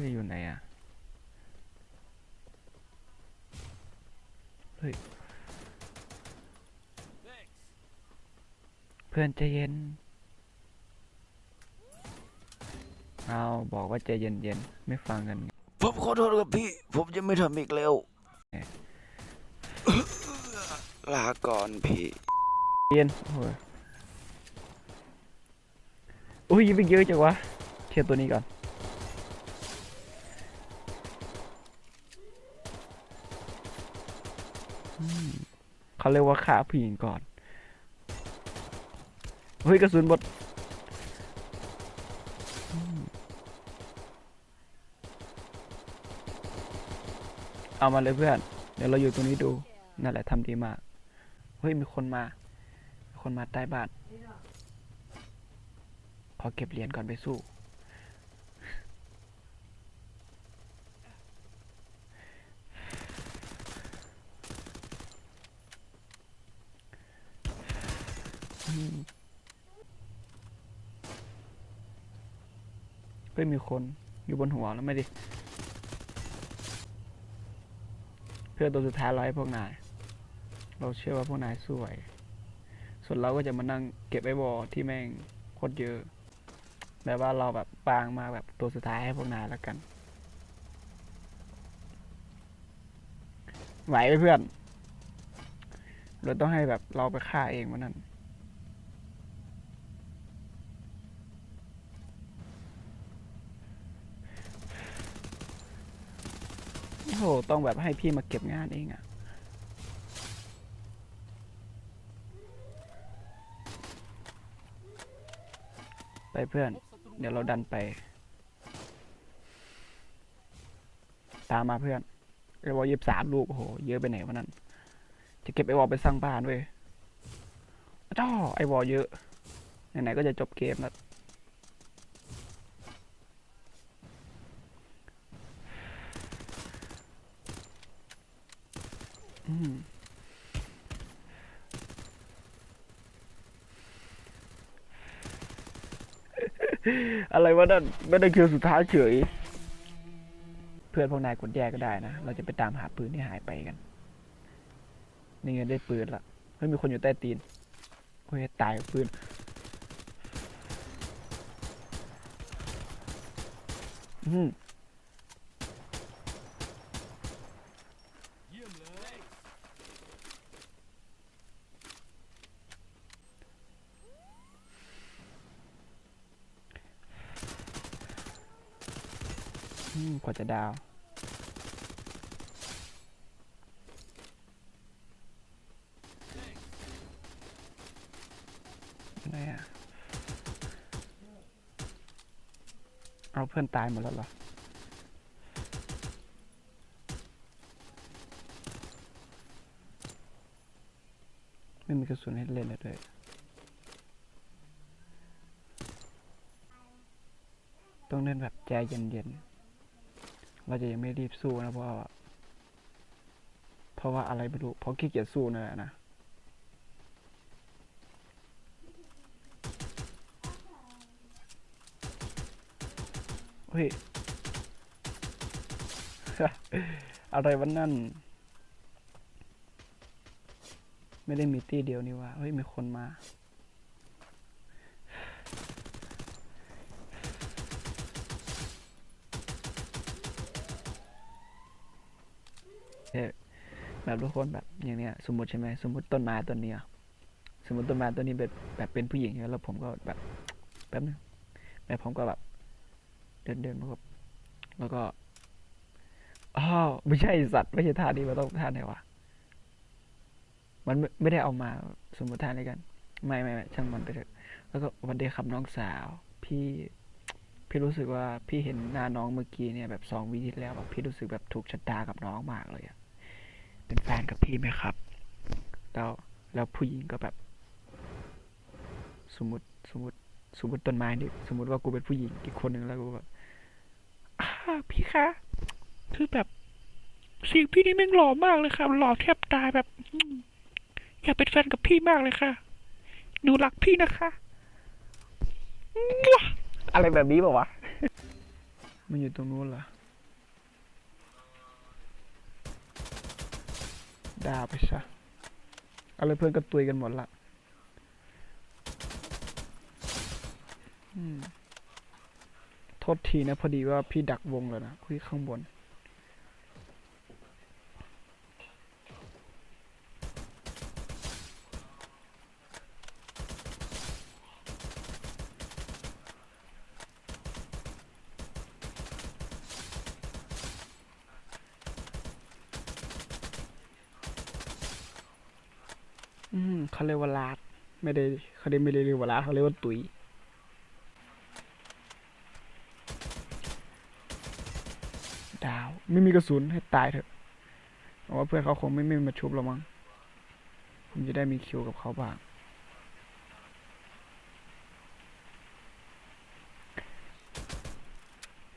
ฮ้ยอยู่ไหนอะ เฮ้ย เพื่อนใจเย็น เอาบอกว่าใจเย็นๆไม่ฟังกันไงผมขอโทษครับพี่ ผมจะไม่ทำอีกแล้วเอ๊ะลาก่อนพี่ เย็นโอ้ยอุ้ยยิงไปเยอะจังวะเคลียร์ตัวนี้ก่อน อืม เขาเรียกว่าฆ่าผู้หญิงก่อน เฮ้ยกระสุนหมดเอามาเลยเพื่อน เดี๋ยวเราอยู่ตรงนี้ดู นั่นแหละทำดีมาก เฮ้ยมีคนมา คนมาใต้บ้าน ขอเก็บเหรียญก่อนไปสู้ เฮ้ยมีคนอยู่บนหัวแล้วไม่ดิ เพื่อตัวสุดท้ายเราให้พวกนาย เราเชื่อว่าพวกนายสู้ไหวส่วนเราก็จะมานั่งเก็บไอ้บอที่แม่งโคตรเยอะแบบว่าเราแบบปางมาแบบตัวสุดท้ายให้พวกนายแล้วกัน ไหวไหมเพื่อน เราต้องให้แบบเราไปฆ่าเองวันนั้น โอ้โห ต้องแบบให้พี่มาเก็บงานเองอะไปเพื่อน เดี๋ยวเราดันไป ตามมาเพื่อนไอวอลยี่สามลูกโอ้โห เยอะไปไหนวะนั่น จะเก็บไอวอลไปสร้างบ้านเว้ยจ้าไอวอลเยอะ ไหนๆก็จะจบเกมแล้ว อะไรวะนั่นไม่ได้คิวสุดท้ายเฉย เพื่อนพวกนายกดแยกก็ได้นะ เราจะไปตามหาปืนที่หายไปกัน นี่ไงได้ปืนละเฮ้ยมีคนอยู่ใต้ตีนโอ้ยตายกับปืนอืมอืม กว่าจะดาวเอาเพื่อนตายหมดแล้วเหรอไม่มีกระสุนให้เล่นเลยด้วยต้องเล่นแบบใจเย็นๆ เราจะยังไม่รีบสู้นะเพราะว่าเพราะว่าอะไรไม่รู้เพราะขี้เกียจสู้นั่นแหละนะเฮ้ยอะไรวันนั่น ไม่ได้มีตีเดียวนี่ว่าเฮ้ยมีคนมา เอ๊ะ แบบทุกคนแบบอย่างเนี้ย สมมติใช่ไหมสมมติต้นไม้ต้นเนี้ยสมมติต้นไม้ต้นนี้แบบแบบเป็นผู้หญิงแล้วผมก็แบบแป๊บนึงแบบผมก็แบบ เดินเดินมาแบบแล้วก็อ้าวไม่ใช่สัตว์ไม่ใช่ท่านี้มันต้องท่าไหนวะมันไม่ไม่ได้เอามาสมมติท่านี้กัน ไม่ไม่ไม่ช่างมันไปเถอะแล้วก็วันเดีย์ครับน้องสาว พี่พี่รู้สึกว่าพี่เห็นหน้าน้องเมื่อกี้เนี่ยแบบสองวิที่แล้วแบบพี่รู้สึกแบบถูกชะตากับน้องมากเลยอะ เป็นแฟนกับพี่ไหมครับ แล้วแล้วผู้หญิงก็แบบ สมมติสมมติสมมติต้นไม้นี่สมมติว่ากูเป็นผู้หญิงอีกคนหนึ่งแล้วกูแบบอ่าพี่คะคือแบบเสิ่งพี่นี่แม่งหล่อมากเลยค่ะหล่อแทบตายแบบอืมอยากเป็นแฟนกับพี่มากเลยค่ะหนูรักพี่นะคะมั่วอะไรแบบนี้ป่าวะ มันอยู่ตรงนู้นเหรอ ด่าไปซะเอาเลยเพื่อนก็ตุยกันหมดละโทษทีนะ พอดีว่าพี่ดักวงเลยนะพี่ข้างบน อืมเขาเรียกว่าลาด ไม่ได้เขาเรียกไม่ได้เรียกว่าลาดเขาเรียกว่าตุยดาว ไม่มีกระสุนให้ตายเถอะเพราะว่าเพื่อนเขาคงไม่ไม่มาชุบเรามั้งผมจะได้มีคิวกับเขาบ้าง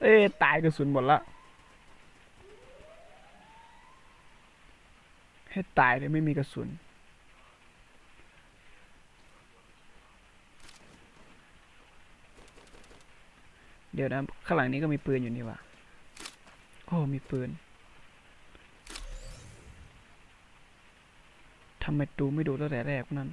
เอ้ตายกระสุนหมดละ ให้ตายเลยไม่มีกระสุน เดี๋ยวนะ ข้างหลังนี้ก็มีปืนอยู่นี่ว่ะโอ้ มีปืนทำไมดูไม่ดูตั้งแต่แรกนั่น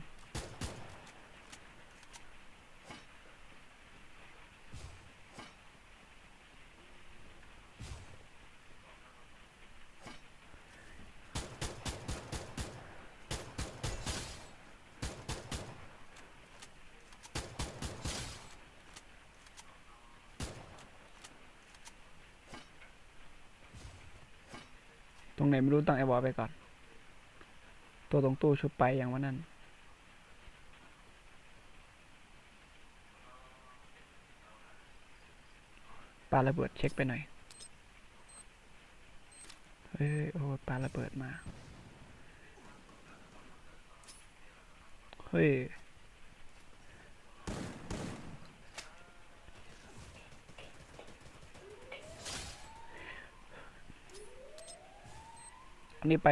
รงไหนไม่รู้ตั้งไอวอลไปก่อน ตัวตรงตู้ชุบไปอย่างว่านั่นปาระเบิดเช็คไปหน่อย เฮ้ย โอ้ยปาระเบิดมา เฮ้ย อันนี้ไป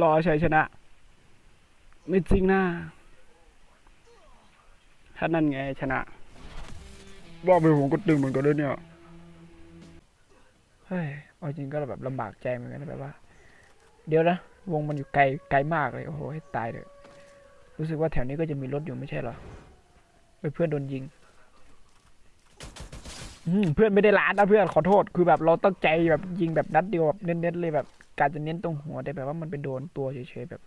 รอชัยชนะ ไม่จริงนะถ้านั่นไงชนะ ว่าไปผมก็ตึงเหมือนกันด้วยเนี่ย เฮ้ยเอาจริงก็แบบลำบากใจเหมือนกันนะแบบว่า เดี๋ยวนะ วงมันอยู่ไกลไกลมากเลย โอ้โหให้ตายเลยรู้สึกว่าแถวนี้ก็จะมีรถอยู่ไม่ใช่เหรอเฮ้ยเพื่อนโดนยิงอืมเพื่อนไม่ได้ล้านนะเพื่อนขอโทษ คือแบบเราตั้งใจแบบยิงแบบนัดเดียวแบบเน้นๆเลยแบบ การจะเน้นตรงหัวแต่แบบว่ามันไปโดนตัวเฉยๆแบบ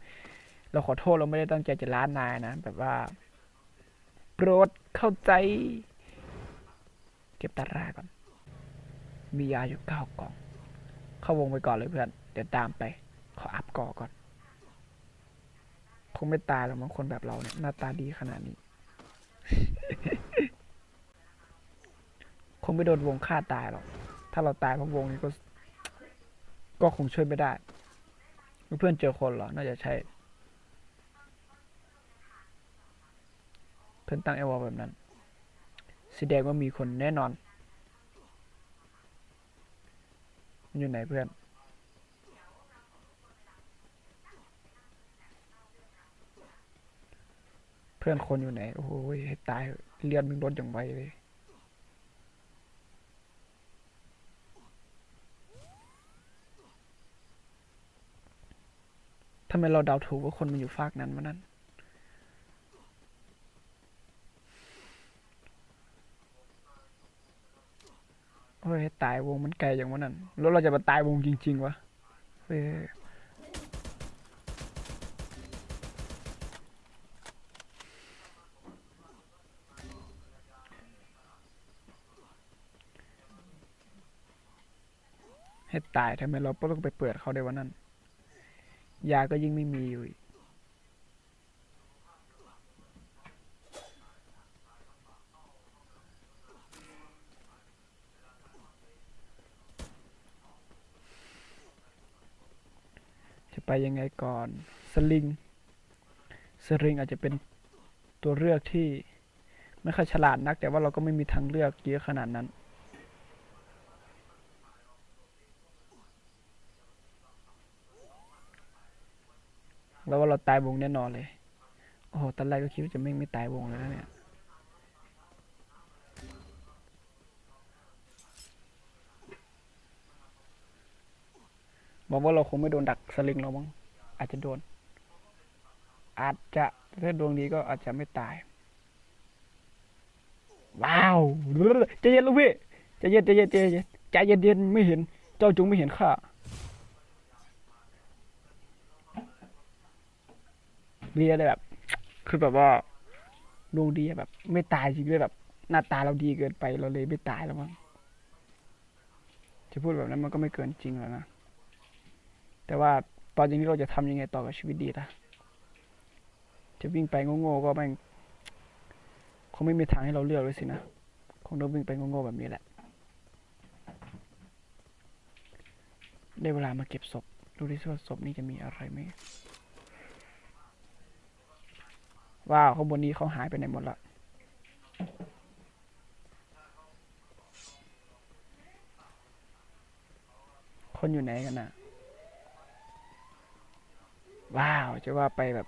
เราขอโทษเราไม่ได้ตั้งใจจะล้านนายนะแบบว่าโปรดเข้าใจ เก็บตาราก่อน มียาอยู่เก้ากล่อง เข้าวงไปก่อนเลยเพื่อน เดี๋ยวตามไป ขออัพก่อก่อนคงไม่ตายหรอกบางคนแบบเราเนี่ยหน้าตาดีขนาดนี้คงไม่โดนวงฆ่าตายหรอก ถ้าเราตายเพราะวงนี้ก็ ก็คงช่วยไม่ได้เพื่อนเจอคนเหรอ น่าจะใช่ เพื่อนตั้งเอวแบบนั้นสีแดงว่ามีคนแน่นอน มันอยู่ไหนเพื่อน เพื่อนคนอยู่ไหน โอ้โหให้ตายเถอะเลือดมึงลดอย่างไวเลย ทำไมเราเดาถูกว่าคนมันอยู่ฝากนั้นวะนั่นเฮ้ยตายวงมันไกลอย่างวะนั่นแล้วเราจะมาตายวงจริง ๆ วะเฮ้ยให้ตายทำไมเราต้องไปเปิดเขาได้วะนั่น ยาก็ยิ่งไม่มีอยู่จะไปยังไงก่อน สลิง สลิงอาจจะเป็นตัวเลือกที่ไม่ค่อยฉลาดนัก แต่ว่าเราก็ไม่มีทางเลือกเยอะขนาดนั้น แล้วว่าเราตายวงแน่นอนเลย โอ้โห ตอนแรกก็คิดว่าจะไม่ไม่ตายวงเลยนะเนี่ย บอกว่าเราคงไม่โดนดักสลิงเรามั้งอาจจะโดน อาจจะถ้าดวงดีก็อาจจะไม่ตาย ว้าวใจเย็นลูกพี่ใจเย็นใจเย็นใจเย็นใจเย็นเย็นไม่เห็น เจ้าจงไม่เห็นข้า เรียเลยแบบ คือแบบว่าดวงดีแบบ ไม่ตายจริงด้วยแบบ หน้าตาเราดีเกินไปเราเลยไม่ตายแล้วมั้งจะพูดแบบนั้นมันก็ไม่เกินจริงแล้วนะแต่ว่าตอนนี้เราจะทำยังไงต่อกับชีวิตดีล่ะจะวิ่งไปโง่ๆก็แม่งคงไม่มีทางให้เราเลือกเลยสินะคงต้องวิ่งไปโง่ๆแบบนี้แหละ ได้เวลามาเก็บศพดูดิว่าศพนี้จะมีอะไรไหม ว้าวข้างบนนี้เขาหายไปไหนหมดละคนอยู่ไหนกันนะว้าว จะว่าไปแบบ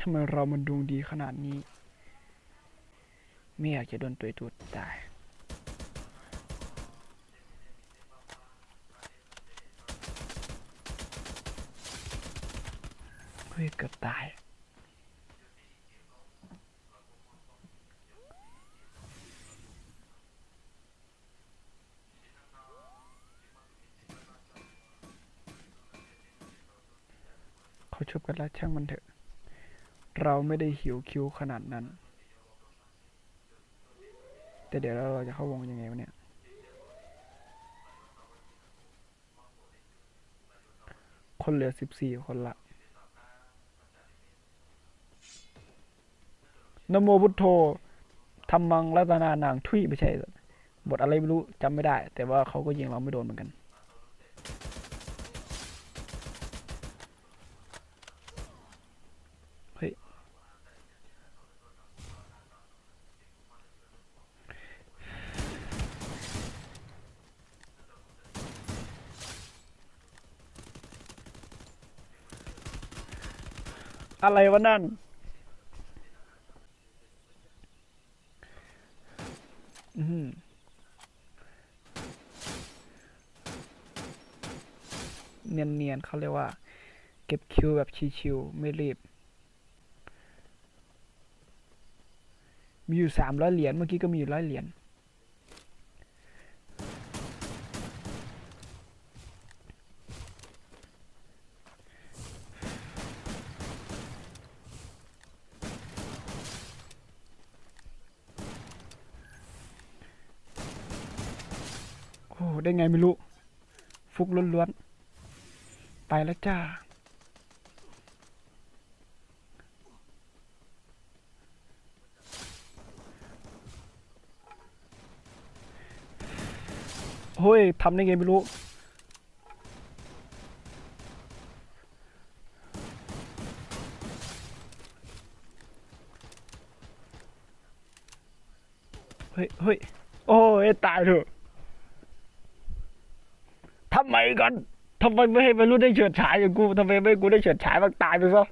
ทำไมเรามันดวงดีขนาดนี้ ไม่อยากจะโดนตัวตูดตาย เฮ้ยเกือบตายเขาชุบกันแล้วช่างมันเถอะ เราไม่ได้หิวคิวขนาดนั้น แต่เดี๋ยวเราจะเข้าวงยังไงวะเนี่ยคนเหลือสิบสี่คนละ นโมพุทโธธรรมังรัตนานางทุยไม่ใช่ บทอะไรไม่รู้จำไม่ได้ แต่ว่าเขาก็ยิงเราไม่โดนเหมือนกันเฮ้ยอะไรวะนั่น อืมเนียนๆ เขาเรียกว่า เก็บคิวแบบชิวๆไม่รีบ มีอยู่สามร้อยเหรียญเมื่อกี้ก็มีอยู่ร้อยเหรียญโอ้ได้ไงไม่รู้ ฟุกล้วน ไปแล้วจ้า เฮ้ยทำได้ไงไม่รู้เฮ้ยเฮ้ย โอ้ย ตายเถอะทำไมกัน ทำไมไม่ให้วัยรู้ได้เฉิดฉายอย่างกูทำไมไม่ให้กูได้เฉิดฉายบ้างตายไปซะ